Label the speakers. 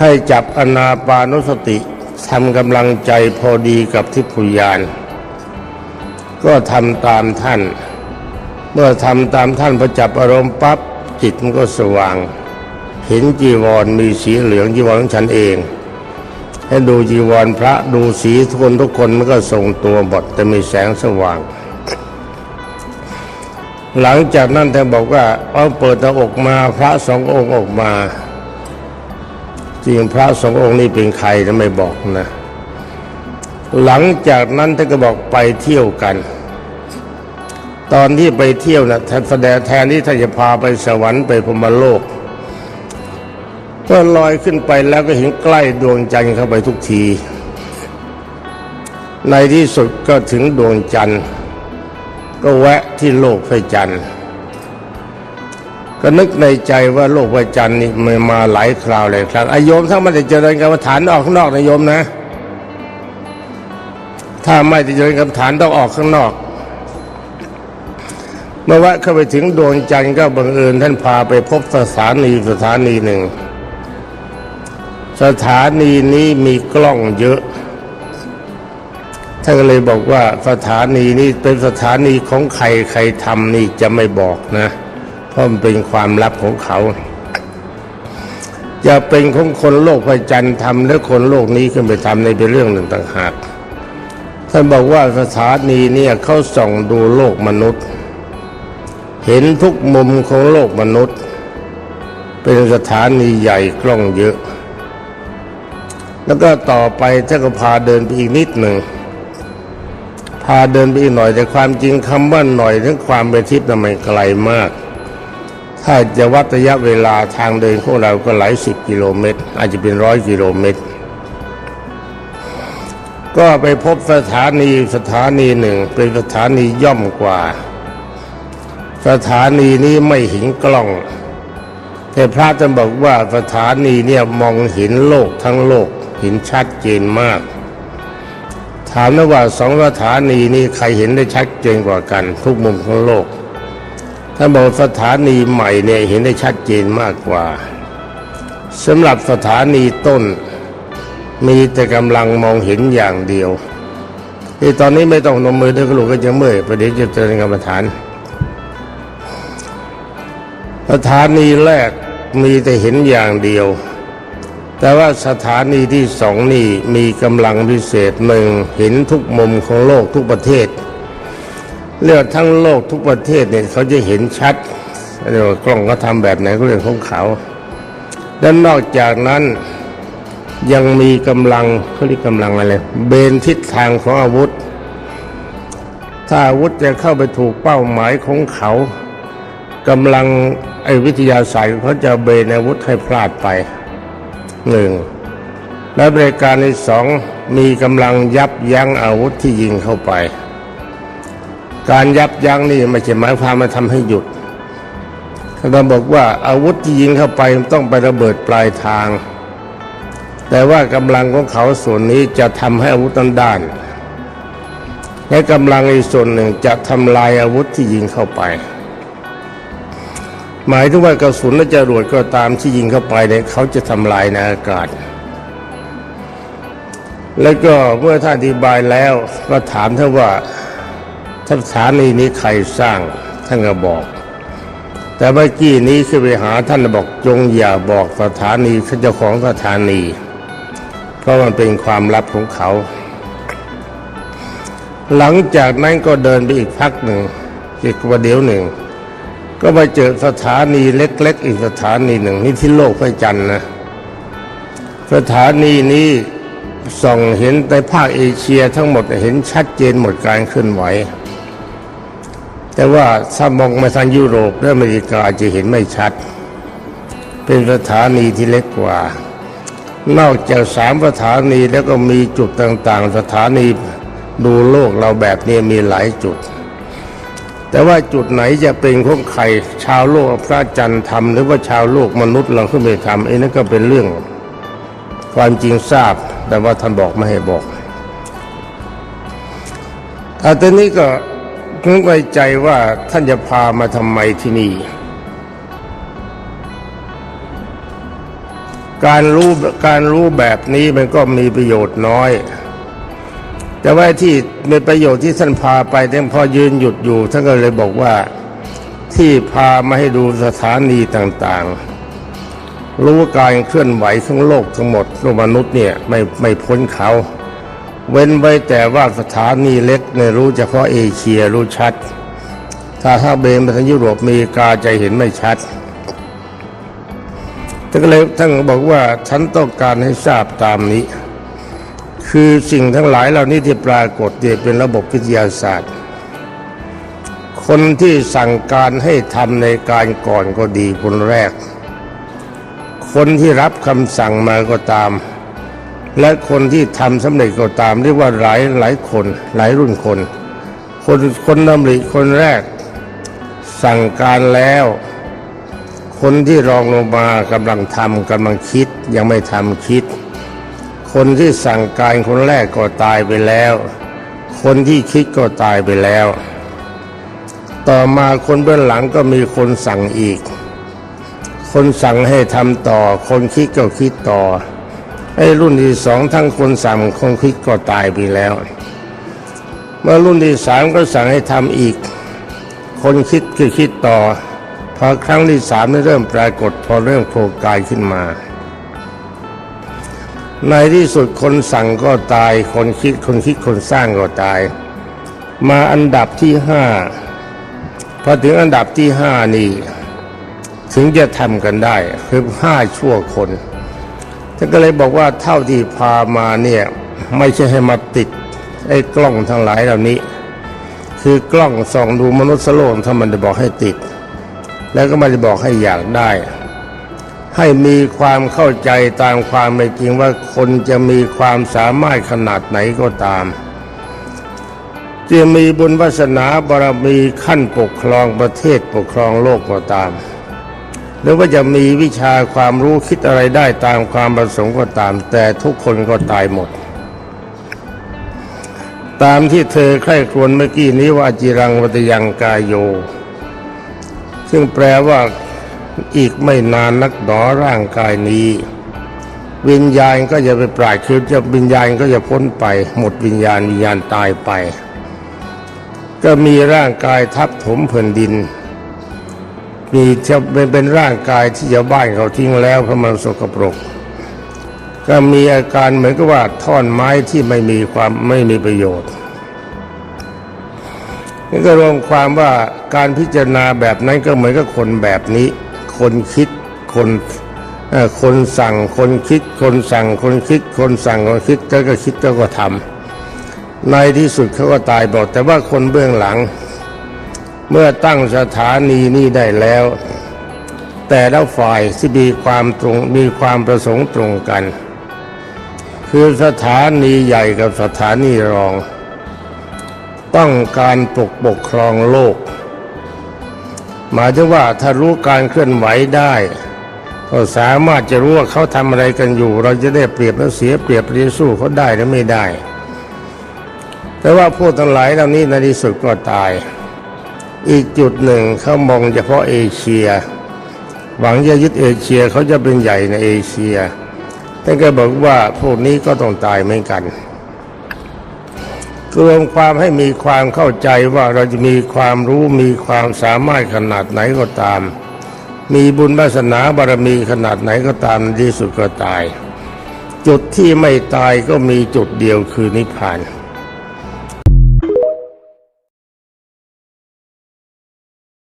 Speaker 1: ให้จับอนาปานุสติทำกำลังใจพอดีกับทิพยาน ก็ทำตามท่าน เมื่อทำตามท่านพอจับอารมณ์ปั๊บจิตมันก็สว่าง เห็นจีวรมีสีเหลืองจีวรของฉันเอง ให้ดูจีวรพระดูสีทุกคนทุกคนมันก็ทรงตัวบทแต่มีแสงสว่าง หลังจากนั้นท่านบอกว่าเอาเปิดหน้าอกมาพระสององค์ออกมา จริงพระสององค์นี้เป็นใครจะไม่บอกนะ หลังจากนั้นท่านก็บอกไปเที่ยวกัน ตอนที่ไปเที่ยวนะท่านแสดงแทนที่ท่านจะพาไปสวรรค์ไปพมโลก ก็ลอยขึ้นไปแล้วก็เห็นใกล้ดวงจันทร์เข้าไปทุกที ในที่สุดก็ถึงดวงจันทร์ ก็แวะที่โลกพระจันทร์ ก็นึกในใจว่าโลกพระจันทร์นี่มันมาหลายคราวหลยครั้งอายโยมถ้ามันจะเจริญกรรมฐานออกข้างนอกนะโยมนะ ถ้าไม่จะเจริญกรรมฐานต้องออกข้างนอก เมื่อแวะเข้าไปถึงดวงจันทร์ก็บังเอิญท่านพาไปพบสถานีสถานีหนึ่ง สถานีนี้มีกล้องเยอะท่านก็เลยบอกว่าสถานีนี้เป็นสถานีของใครใครทำนี่จะไม่บอกนะ ราะมันเป็นความลับของเขา จะเป็นของคนโลกพระจันทร์ทำแล้วคนโลกนี้ขึ้นไปทำในเป็นเรื่องหนึ่งต่างหากท่านบอกว่าสถานีเนี่ยเขาส่องดูโลกมนุษย์ เห็นทุกมุมของโลกมนุษย์ เป็นสถานีใหญ่กล้องเยอะ แล้วก็ต่อไปท่านก็พาเดินไปอีกนิดหนึ่งพาเดินไปอีกหน่อยแต่ความจริงคำว่าหน่อยถึงความเป็นทิพย์นั้นมันไกลมาก ถ้าจะวัดระยะเวลาทางเดินของเราก็หลายสิบกิโลเมตร อาจจะเป็นร้อยกิโลเมตร ก็ไปพบสถานีสถานีหนึ่ง เป็นสถานีย่อมกว่า สถานีนี้ไม่เห็นกล้อง แต่พระจะบอกว่าสถานีเนี่ยมองเห็นโลกทั้งโลกเห็นชัดเจนมาก ถามนะว่าสองสถานีนี้ใครเห็นได้ชัดเจนกว่ากัน ทุกมุมของโลก ถ้าบอกสถานีใหม่เนี่ยเห็นได้ชัดเจนมากกว่าสำหรับสถานีต้น มีแต่กำลังมองเห็นอย่างเดียวที่ตอนนี้ไม่ต้องนมมือด้วยกระลูกก็จะเมื่อยประเดี๋ยวจะเจริญกรรมฐานสถานีแรกมีแต่เห็นอย่างเดียว แต่ว่าสถานีที่สองนี่มีกำลังพิเศษหนึ่งเห็นทุกมุมของโลกทุกประเทศ เรียกทั้งโลกทุกประเทศเนี่ยเขาจะเห็นชัดเรียกว่ากล้องเขาทำแบบไหนก็เรื่องของเขาและนอกจากนั้นยังมีกำลังเขาเรียกกำลังอะไรเบนทิศทางของอาวุธ ถ้าอาวุธจะเข้าไปถูกเป้าหมายของเขากำลังไอ้วิทยาศาสตร์เขาจะเบนอาวุธให้พลาดไปหนึ่งและบริการที่สองมีกำลังยับยั้งอาวุธที่ยิงเข้าไป การยับยั้งนี่ไม่ใช่หมายความมาทำให้หยุดเขาบอกว่าอาวุธที่ยิงเข้าไปต้องไประเบิดปลายทาง แต่ว่ากำลังของเขาส่วนนี้จะทำให้อาวุธนั้นด้าน และกำลังอีกส่วนหนึ่งจะทำลายอาวุธที่ยิงเข้าไป หมายถึงว่ากระสุนและจรวดก็ตามที่ยิงเข้าไปเนี่ยเขาจะทำลายในอากาศ แล้วก็เมื่อท่านอธิบายแล้วก็ถามท่านว่า สถานีนี้ใครสร้างท่านก็บอก แต่เมื่อกี้นี้คือไปหาท่านบอกจงอย่าบอกสถานีเจ้าของสถานี เพราะมันเป็นความลับของเขา หลังจากนั้นก็เดินไปอีกพักหนึ่งอีกประเดี๋ยวหนึ่ง ก็ไปเจอสถานีเล็ก ๆ อีกสถานีหนึ่งนี่ที่โลกพระจันทร์นะสถานีนี้ส่องเห็นในภาคเอเชียทั้งหมดเห็นชัดเจนหมดการเคลื่อนไหว แต่ว่าถ้ามองมาทางยุโรปและอเมริกาจะเห็นไม่ชัด เป็นสถานีที่เล็กกว่า นอกจากสามสถานีแล้วก็มีจุดต่างๆ สถานีดูโลกเราแบบนี้มีหลายจุด แต่ว่าจุดไหนจะเป็นของใครชาวโลกพระจันทร์ทำหรือว่าชาวโลกมนุษย์เราขึ้นไปทำไอ้นั่นก็เป็นเรื่องความจริงทราบ แต่ว่าท่านบอกไม่ให้บอกอาตอนนี้ก็ นึกไว้ใจว่าท่านจะพามาทำไมที่นี่ การรู้การรู้แบบนี้มันก็มีประโยชน์น้อย แต่ว่าที่มีประโยชน์ที่ท่านพาไปท่านพอยืนหยุดอยู่ท่านก็เลยบอกว่าที่พามาให้ดูสถานีต่างๆ รู้การเคลื่อนไหวของโลกทั้งหมดโลกมนุษย์เนี่ยไม่ไม่พ้นเขา เว้นไว้แต่ว่าสถานีเล็กเนี่ยรู้เฉพาะเอเชียรู้ชัด ถ้าถ้าเบนไปทางยุโรปเมริกาจะเห็นไม่ชัดท่านก็เลยท่านบอกว่าฉันต้องการให้ทราบตามนี้ คือสิ่งทั้งหลายเหล่านี้ที่ปรากฏเนี่ยเป็นระบบวิทยาศาสตร์ คนที่สั่งการให้ทำในการก่อนก็ดีคนแรก คนที่รับคำสั่งมาก็ตาม และคนที่ทำสำเร็จก็ตามเรียกว่าหลายหลายคนหลายรุ่นคน คนคนดำริคนแรก สั่งการแล้ว คนที่รองลงมากำลังทำกำลังคิดยังไม่ทำคิด คนที่สั่งการคนแรกก็ตายไปแล้ว คนที่คิดก็ตายไปแล้ว ต่อมาคนเบื้องหลังก็มีคนสั่งอีก คนสั่งให้ทำต่อ คนคิดก็คิดต่อ ไอ้รุ่นที่สองทั้งคนสั่งคนคิดก็ตายไปแล้ว เมื่อรุ่นที่สามก็สั่งให้ทำอีก คนคิดคือคิดต่อ พอครั้งที่สามเริ่มปรากฏพอเริ่มโผล่กายขึ้นมา ในที่สุดคนสั่งก็ตาย คนคิดคนคิดคนสร้างก็ตาย มาอันดับที่ห้าพอถึงอันดับที่ห้านี่ ถึงจะทำกันได้คือห้าชั่วคน ท่านก็เลยบอกว่าเท่าที่พามาเนี่ยไม่ใช่ให้มาติดไอ้กล้องทั้งหลายเหล่านี้ คือกล้องส่องดูมนุษย์โลกถ้ามันจะบอกให้ติด แล้วก็มันจะบอกให้อยากได้ ให้มีความเข้าใจตามความเป็นจริงว่าคนจะมีความสามารถขนาดไหนก็ตามจะมีบุญวาสนาบารมีขั้นปกครองประเทศปกครองโลกก็ตาม หรือว่าจะมีวิชาความรู้คิดอะไรได้ตามความประสงค์ก็ตาม แต่ทุกคนก็ตายหมด ตามที่เธอใคร่ครวญเมื่อกี้นี้ว่าจิรังวัตยังกายโย ซึ่งแปลว่าอีกไม่นานนักหนอร่างกายนี้ วิญญาณก็จะไปปราดคือจะวิญญาณก็จะพ้นไป หมดวิญญาณวิญญาณตายไป ก็มีร่างกายทับถมแผ่นดิน มีจะเป็นร่างกายที่ชาวบ้านเขาทิ้งแล้วเพราะมันสกปรก ก็มีอาการเหมือนกับว่าท่อนไม้ที่ไม่มีความไม่มีประโยชน์นี่ก็รวมความว่าการพิจารณาแบบนั้นก็เหมือนกับคนแบบนี้ คนคิดคนคนสั่งคนคิด คนสั่งคนคิด คนสั่งคนคิดแล้วก็คิดแล้วก็ทำในที่สุดเขาก็ตายบอกแต่ว่าคนเบื้องหลัง เมื่อตั้งสถานีนี้ได้แล้ว แต่ละฝ่ายที่มีความตรงมีความประสงค์ตรงกัน คือสถานีใหญ่กับสถานีรอง ต้องการปกปกครองโลก หมายถึงว่าถ้ารู้การเคลื่อนไหวได้ก็สามารถจะรู้ว่าเขาทำอะไรกันอยู่ เราจะได้เปรียบและเสียเปรียบเรียนสู้เขาได้หรือไม่ได้ แต่ว่าพวกทั้งหลายเหล่านี้ในที่สุดก็ตาย อีกจุดหนึ่งเขามองเฉพาะเอเชีย หวังจะยึดเอเชียเขาจะเป็นใหญ่ในเอเชียท่านก็บอกว่าพวกนี้ก็ต้องตายเหมือนกันรวมความให้มีความเข้าใจว่าเราจะมีความรู้มีความสามารถขนาดไหนก็ตาม มีบุญวาสนาบารมีขนาดไหนก็ตามที่สุดก็ตาย จุดที่ไม่ตายก็มีจุดเดียวคือนิพพาน